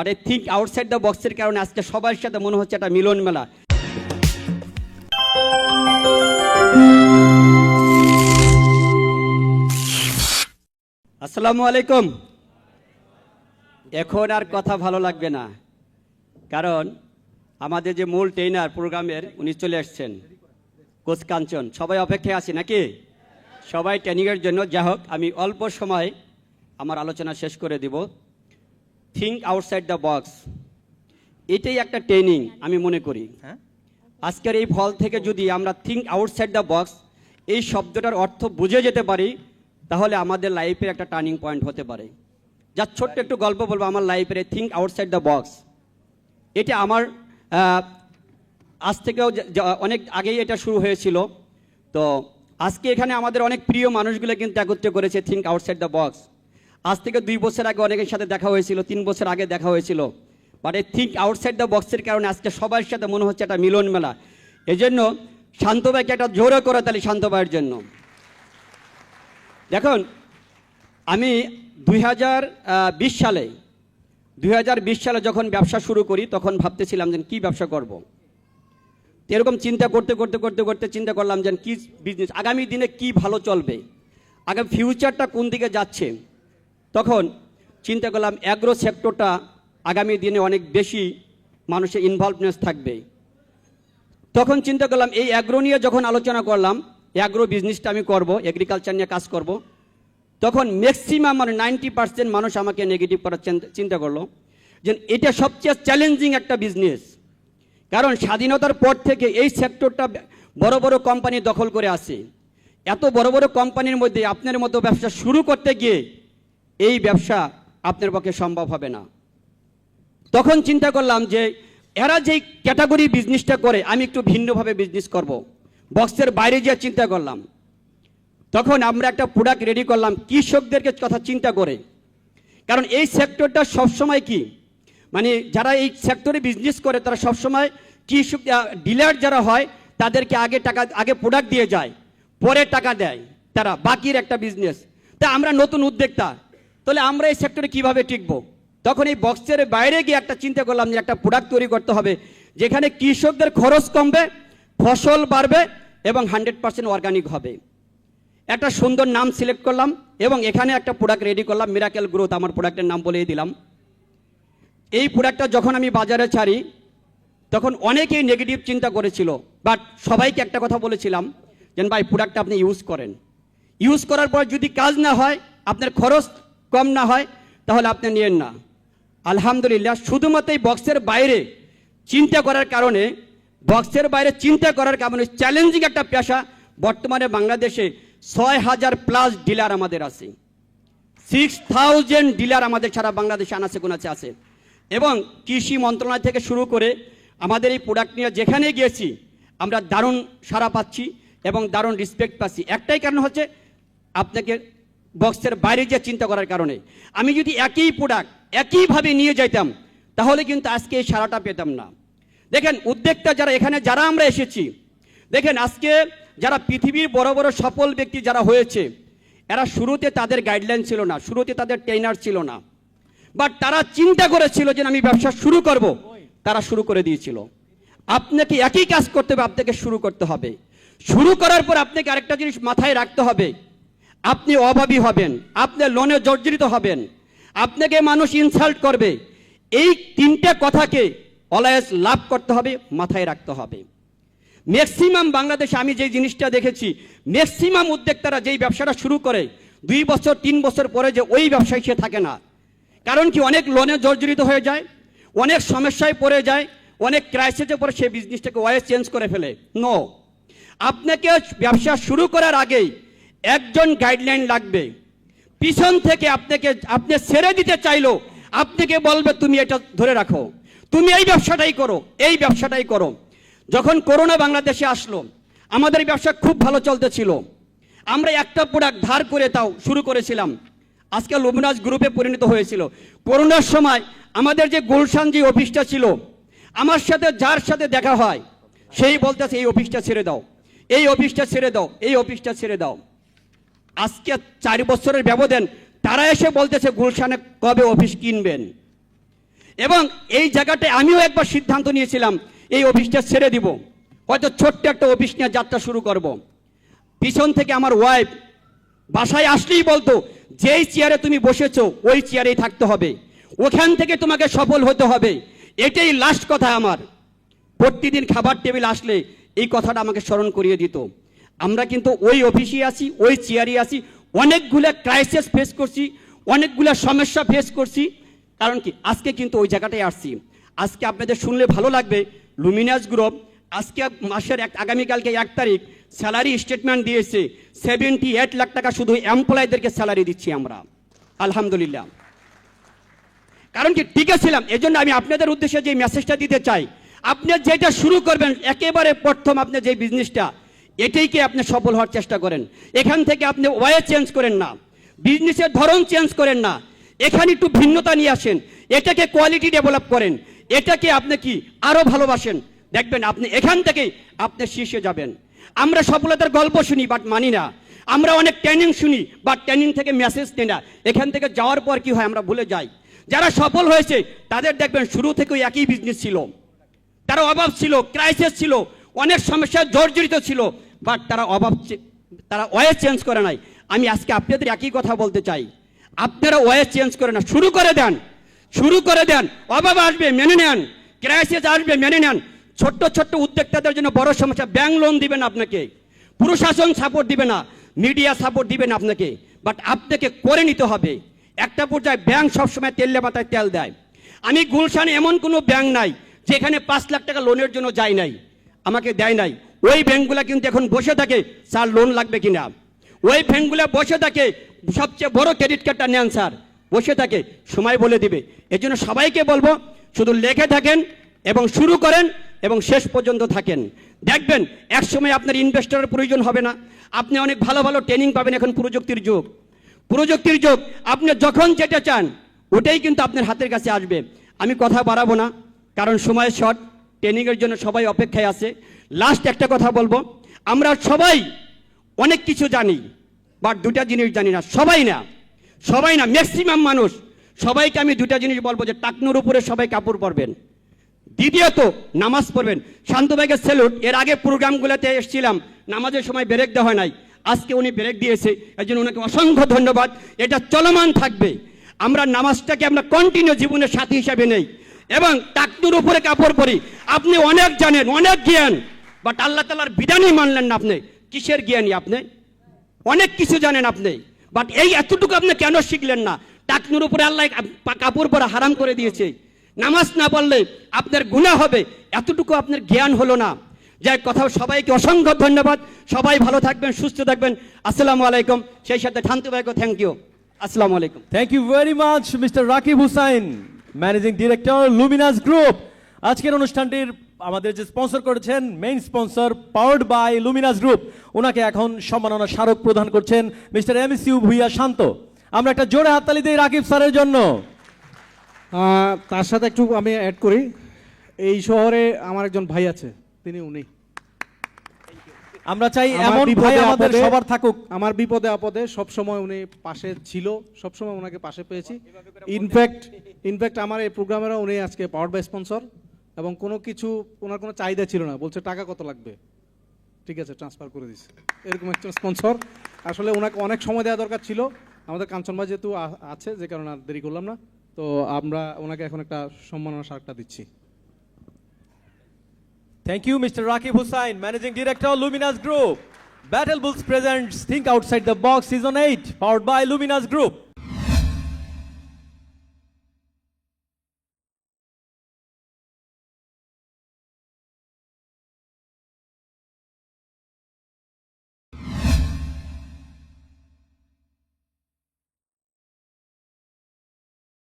But এই think outside the বক্সের কারণে আজকে সবার সাথে মনে হচ্ছে একটা মিলন মেলা। আসসালামু আলাইকুম। এখন আর কথা ভালো লাগবে না। কারণ আমাদের যে মূল ট্রেনার প্রোগ্রামের, উনি চলে আসছেন। কোচ কাঞ্চন, সবাই অপেক্ষায় আছে নাকি? সবাই ট্রেনিংয়ের জন্য। যা হোক, আমি অল্প সময় আমার আলোচনা শেষ করে দিব। থিঙ্ক আউটসাইড দ্য বক্স এটাই একটা ট্রেনিং আমি মনে করি। হ্যাঁ? আজকের এই ফল থেকে যদি আমরা থিঙ্ক আউটসাইড দ্য বক্স এই শব্দটার অর্থ বুঝে যেতে পারি তাহলে আমাদের লাইফের একটা টার্নিং পয়েন্ট হতে পারে। যা ছোট্ট একটু গল্প বলব আমার লাইফের থিঙ্ক আউটসাইড দ্য বক্স এটা আমার আজ থেকেও অনেক আগেই এটা শুরু হয়েছিল। তো আজকে এখানে আমাদের অনেক প্রিয় মানুষগুলো কিন্তু একত্র করেছে থিঙ্ক আউটসাইড দ্য বক্স আজ থেকে দুই বছর আগে অনেকের সাথে দেখা হয়েছিল, তিন বছর আগে দেখা হয়েছিল। বাট এই থিঙ্ক আউটসাইড দ্য বক্সের কারণে আজকে সবার সাথে মনে হচ্ছে একটা মিলন মেলা। এই জন্য শান্ত ভাইকে একটা জোরে করে তাহলে শান্ত ভাইয়ের জন্য। দেখুন, আমি দুই হাজার বিশ সালে, দুই হাজার বিশ সালে যখন ব্যবসা শুরু করি, তখন ভাবতেছিলাম যে কি ব্যবসা করব। এরকম চিন্তা করতে করতে করতে করতে চিন্তা করলাম যে কি বিজনেস আগামী দিনে কি ভালো চলবে? আগামী ফিউচারটা কোন দিকে যাচ্ছে? তখন চিন্তা করলাম অ্যাগ্রো সেক্টরটা আগামী দিনে অনেক বেশি মানুষের ইনভলভনেস থাকবে। তখন চিন্তা করলাম এই অ্যাগ্রো নিয়ে যখন আলোচনা করলাম অ্যাগ্রো বিজনেসটা আমি করব এগ্রিকালচার নিয়ে কাজ করব, তখন ম্যাক্সিমাম মানে নাইনটি পার্সেন্ট মানুষ আমাকে নেগেটিভ করার চিন্তা- করল যে এটা সবচেয়ে চ্যালেঞ্জিং একটা বিজনেস কারণ স্বাধীনতার পর থেকে এই সেক্টরটা বড় বড় কোম্পানি দখল করে আসে এত বড় বড় কোম্পানির মধ্যে আপনার মতো ব্যবসা শুরু করতে গিয়ে এই ব্যবসা আপনার পক্ষে সম্ভব হবে না। তখন চিন্তা করলাম যে, এরা যেই ক্যাটাগরি বিজনেসটা করে, আমি একটু ভিন্নভাবে বিজনেস করব। বক্সের বাইরে গিয়ে চিন্তা করলাম। তখন আমরা একটা প্রোডাক্ট রেডি করলাম, কৃষকদেরকে কথা চিন্তা করে। কারণ এই সেক্টরটা সবসময় কি? মানে যারা এই সেক্টরে বিজনেস করে, তারা সবসময় কৃষক ডিলার যারা হয়, তাদেরকে আগে টাকা, আগে প্রোডাক্ট দিয়ে যায়, পরে টাকা দেয় তারা, বাকির একটা বিজনেস তা আমরা নতুন উদ্যোক্তা। তাহলে আমরা এই সেক্টরে কীভাবে টিকবো? তখন এই বক্সের বাইরে গিয়ে একটা চিন্তা করলাম যে একটা প্রোডাক্ট তৈরি করতে হবে, যেখানে কৃষকদের খরচ কমবে, ফসল বাড়বে এবং হান্ড্রেড পার্সেন্ট অর্গানিক হবে। একটা সুন্দর নাম সিলেক্ট করলাম এবং এখানে একটা প্রোডাক্ট রেডি করলাম মিরাকেল গ্রোথ আমার প্রোডাক্টের নাম বলেই দিলাম। এই প্রোডাক্টটা যখন আমি বাজারে ছাড়ি, তখন অনেকেই নেগেটিভ চিন্তা করেছিল বাট সবাইকে একটা কথা বলেছিলাম, যেন ভাই প্রোডাক্টটা আপনি ইউজ করেন। ইউজ করার পর যদি কাজ না হয়, আপনার খরচ কম না হয়, তাহলে আপনি নিয়েন না। আলহামদুলিল্লাহ, শুধুমাত্র এই বক্সের বাইরে চিন্তা করার কারণে বক্সের বাইরে চিন্তা করার কারণে চ্যালেঞ্জিং একটা পেশা বর্তমানে বাংলাদেশে ছয় হাজার প্লাস ডিলার আমাদের আছে। সিক্স থাউজেন্ড ডিলার আমাদের সারা বাংলাদেশে আনাচে কোনাচে আছে। এবং কৃষি মন্ত্রণালয় থেকে শুরু করে আমাদের এই প্রোডাক্ট নিয়ে যেখানে গিয়েছি, আমরা দারুণ সারা পাচ্ছি এবং দারুণ রেসপেক্ট পাচ্ছি। একটাই কারণ হচ্ছে, আপনাকে বক্সের বাইরে যে চিন্তা করার কারণে। আমি যদি একই প্রোডাক্ট একইভাবে নিয়ে যাইতাম, তাহলে কিন্তু আজকে এই সারাটা পেতাম না। দেখেন, উদ্যোক্তা যারা, এখানে যারা আমরা এসেছি, দেখেন, আজকে যারা পৃথিবীর বড় বড় সফল ব্যক্তি যারা হয়েছে, এরা শুরুতে তাদের গাইডলাইন ছিল না, শুরুতে তাদের ট্রেনার ছিল না। বাট তারা চিন্তা করেছিল যে আমি ব্যবসা শুরু করব, তারা শুরু করে দিয়েছিল। আপনাকে একই কাজ করতে হবে, আপনাকে শুরু করতে হবে। শুরু করার পর আপনাকে আরেকটা জিনিস মাথায় রাখতে হবে আপনি অভাবী হবেন আপনি লোনে জর্জরিত হবেন, আপনাকে মানুষ ইনসাল্ট করবে। এই তিনটে কথাকে অলয়েস লাভ করতে হবে, মাথায় রাখতে হবে। ম্যাক্সিমাম বাংলাদেশে আমি যে জিনিসটা দেখেছি ম্যাক্সিমাম উদ্যোক্তারা যেই ব্যবসাটা শুরু করে, দুই বছর, তিন বছর পরে যে ওই ব্যবসায় সে থাকে না। কারণ কি, অনেক লোনে জর্জরিত হয়ে যায়, অনেক সমস্যায় পড়ে যায়, অনেক ক্রাইসিসে পরে সে বিজনেসটাকে ওয়াইজ চেঞ্জ করে ফেলে। নো আপনাকে ব্যবসা শুরু করার আগেই একজন গাইডলাইন লাগবে। পিছন থেকে আপনাকে, আপনি ছেড়ে দিতে চাইলো, আপনাকে বলবে, তুমি এটা ধরে রাখো। তুমি এই ব্যবসাটাই করো, এই ব্যবসাটাই করো। যখন করোনা বাংলাদেশে আসলো, আমাদের ব্যবসা খুব ভালো চলতেছিল। আমরা একটা প্রোডাক্ট ধার করে তাও শুরু করেছিলাম। আজকে লুমিনাস গ্রুপে পরিণত হয়েছিল। করোনার সময় আমাদের যে গুলশান যে অফিসটা ছিল, আমার সাথে যার সাথে দেখা হয়, সেই বলতেছে, এই অফিসটা ছেড়ে দাও। এই অফিসটা ছেড়ে দাও, এই অফিসটা ছেড়ে দাও। আজকে চার বছরের ব্যবধান, তারা এসে বলতেছে, গুলশানে কবে অফিস কিনবেন? এবং এই জায়গাটায় আমিও একবার সিদ্ধান্ত নিয়েছিলাম, এই অফিসটা ছেড়ে দিব। হয়তো ছোট্ট একটা অফিস নিয়ে যাত্রা শুরু করব। পিছন থেকে আমার ওয়াইফ বাসায় আসলেই বলতো, যেই চেয়ারে তুমি বসেছো, ওই চেয়ারেই থাকতে হবে। ওখান থেকে তোমাকে সফল হতে হবে। এটাই লাস্ট কথা আমার। প্রতিদিন খাবার টেবিল আসলে এই কথাটা আমাকে স্মরণ করিয়ে দিত। আমরা কিন্তু ওই অফিসে আছি, ওই চেয়ারে আছি। অনেকগুলো ক্রাইসিস ফেস করছি, অনেকগুলো সমস্যা ফেস করছি। কারণ কি? আজকে কিন্তু ওই জায়গাটায় আসছি। আজকে আপনাদের শুনলে ভালো লাগবে লুমিনাস গ্রুপ আজকে মাসের এক আগামীকালকে এক তারিখ স্যালারি স্টেটমেন্ট দিয়েছে। সেভেন্টি এইট লাখ টাকা শুধু এমপ্লয়ীদেরকে স্যালারি দিচ্ছি আমরা। আলহামদুলিল্লাহ। কারণ কি? টিকে ছিলাম। এজন্য আমি আপনাদের উদ্দেশ্যে যে মেসেজটা দিতে চাই, আপনি যেটা শুরু করবেন, একেবারে প্রথম আপনি যে বিজনেসটা এটাইকে আপনি সফল হওয়ার চেষ্টা করেন? এখান থেকে আপনি ওয়ে চেঞ্জ করেন না। বিজনেসের ধরন চেঞ্জ করেন না। এখানে একটু ভিন্নতা নিয়ে আসেন। এটাকে কোয়ালিটি ডেভেলপ করেন। এটাকে আপনি কি আরও ভালোবাসেন? দেখবেন আপনি এখান থেকে আপনি শীর্ষে যাবেন। আমরা সফলতার গল্প শুনি বাট মানি না। আমরা অনেক ট্রেনিং শুনি বাট ট্রেনিং থেকে মেসেজ নেই না। এখান থেকে যাওয়ার পর কি হয়, আমরা ভুলে যাই। যারা সফল হয়েছে, তাদের দেখবেন শুরু থেকেই একই বিজনেস ছিল। তারা অভাব ছিল ক্রাইসিস ছিল, অনেক সমস্যা জর্জরিত ছিল। বাট তারা অভাব তারা ওয়ে চেঞ্জ করে নাই। আমি আজকে আপনাদের একই কথা বলতে চাই। আপনারা ওয়ে চেঞ্জ করে না, শুরু করে দেন। শুরু করে দেন। অভাব আসবে, মেনে নেন। ক্রাইসিস আসবে, মেনে নেন। ছোট্ট ছোট্ট উদ্যোক্তাদের জন্য বড় সমস্যা। ব্যাংক লোন দিবেন আপনাকে। প্রশাসন সাপোর্ট দিবে না। মিডিয়া সাপোর্ট দিবে না আপনাকে। বাট আপনাকে করে নিতে হবে। একটা পর্যায়ে ব্যাংক সবসময় তেলে মাথায় তেল দেয়। আমি গুলশানে এমন কোনো ব্যাংক নাই, যেখানে পাঁচ লাখ টাকা লোনের জন্য যায় নাই। আমাকে দেয় নাই। ওই ব্যাংকগুলো কিন্তু এখন বসে থাকে, স্যার লোন লাগবে কিনা? ওই ব্যাংকগুলো বসে থাকে, সবচেয়ে বড় ক্রেডিট কার্ডটা নেন, স্যার। বসে থাকে, সময় বলে দিবে। এই জন্য সবাইকে বলব, শুধু লেখে থাকেন এবং শুরু করেন এবং শেষ পর্যন্ত থাকেন। দেখবেন, এক সময় আপনার ইনভেস্টরের প্রয়োজন হবে না। আপনি অনেক ভালো ভালো ট্রেনিং পাবেন এখন প্রযুক্তির যুগ। প্রযুক্তির যুগ, আপনি যখন যেটা চান, ওটাই কিন্তু আপনার হাতের কাছে আসবে। আমি কথা বাড়াবো না, কারণ সময় শর্ট ট্রেনিংয়ের জন্য সবাই অপেক্ষায় আছে। লাস্ট একটা কথা বলব। আমরা সবাই অনেক কিছু জানি বাট দুটা জিনিস জানি না, সবাই না সবাই না ম্যাক্সিমাম মানুষ। সবাইকে আমি দুটা জিনিস বলব যে টাকনুর উপরে সবাই কাপড় পরবেন। দ্বিতীয়ত, নামাজ পড়বেন। শান্ত ভাইকে স্যালুট এর আগে প্রোগ্রামগুলোতে এসেছিলাম, নামাজের সময় ব্রেক দেওয়া হয় নাই। আজকে উনি ব্রেক দিয়েছে, এই জন্য ওনাকে অসংখ্য ধন্যবাদ। এটা চলমান থাকবে। আমরা নামাজটাকে আমরা কন্টিনিউ জীবনের সাথী হিসাবে নেই। এবং টাকনুর উপরে কাপড় পরি। আপনি অনেক জানেন, অনেক জ্ঞান। বাট আল্লাহ তালার বিধানই মানলেন না আপনি। কিসের জ্ঞানী আপনি? অনেক কিছু জানেন আপনি। বাট এই এতটুকু আপনি কেন শিখলেন না? টাকনুর উপরে আল্লাহ কাপড় পরা হারাম করে দিয়েছে। নামাজ না পড়লে আপনার গুণা হবে। এতটুকু আপনার জ্ঞান হলো না। যাই কথা সবাইকে অসংখ্য ধন্যবাদ। সবাই ভালো থাকবেন, সুস্থ থাকবেন। আসসালামু আলাইকুম। সেই সাথে শান্ত ভাইকে থ্যাংক ইউ আসসালামু আলাইকুম। Thank you very much mister Rakib Hussain managing director Luminous Group আজকের অনুষ্ঠানটির আমাদের যে স্পন্সর করেছেন main sponsor powered by Luminous Group ওনাকে এখন সম্মাননা স্মারক প্রদান করছেন mister M U Bhuiyan Shanto. আমরা একটা জোরে হাততালি দিই রাকিব স্যারের জন্য। তার সাথে একটু আমি অ্যাড করি। এই শহরে আমার একজন ভাই আছে তিনি উনি। আমরা চাই এমন ভাই আমাদের সবার থাকুক। আমার বিপদে আপদে সব সময় উনি পাশে ছিল সব সময় ওনাকে পাশে পেয়েছি। ইনফ্যাক্ট ইনফ্যাক্ট আমার এই প্রোগ্রামেরও উনি আজকে পাওয়ার বাই স্পন্সর এবং কোনো কিছু ওনার কোনো চাহিদা ছিল না বলছে টাকা কত লাগবে ঠিক আছে ট্রান্সফার করে দিস এরকম একজন স্পন্সর আসলে ওনাকে অনেক সময় দেওয়া দরকার ছিল আমাদের কাঞ্চন ভাই যেহেতু আছে যে কারণে আর দেরি করলাম না তো আমরা ওনাকে এখন একটা সম্মাননা স্মারকটা দিচ্ছি Thank you, Mr. Rakib Hussain, Managing Director, Luminous Group. Battle Bulls presents Think Outside the Box Season 8, powered by Luminous Group.